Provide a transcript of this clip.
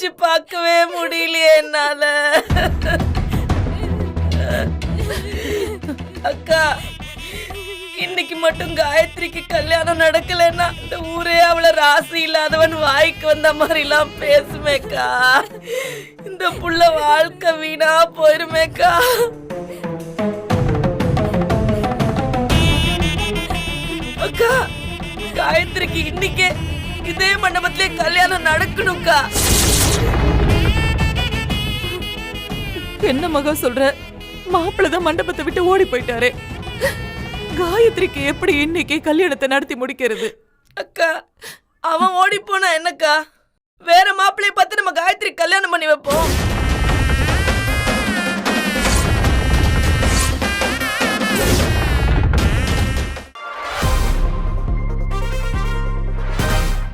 நினைச்சு பார்க்கவே முடியலையே என்னால. அக்கா இன்னைக்கு மட்டும் காயத்ரிக்கு கல்யாணம் நடக்கலைன்னா இந்த ஊரே அவளை ராசி இல்லாதவன் வாய்க்கு வந்த மாதிரிலாம் பேசுமேக்கா. இந்த புள்ள வாழ்க்கை வீணா போயிருமேக்கா. அக்கா காயத்ரிக்கு இன்னைக்கே இதே மண்டபத்திலே கல்யாணம் நடக்கணும்க்கா. என்ன மகா சொல்ற? மாப்பிள்ளை தான் மண்டபத்தை விட்டு ஓடி போயிட்டாரு. காயத்ரிக்கு எப்படி இன்னைக்கு கல்யாணத்தை நடத்தி முடிக்கிறது? அக்கா அவன் ஓடி போனா என்னக்கா? வேற மாப்பிள்ளைய பார்த்து நம்ம காயத்ரி கல்யாணம் பண்ணி வைப்போம்.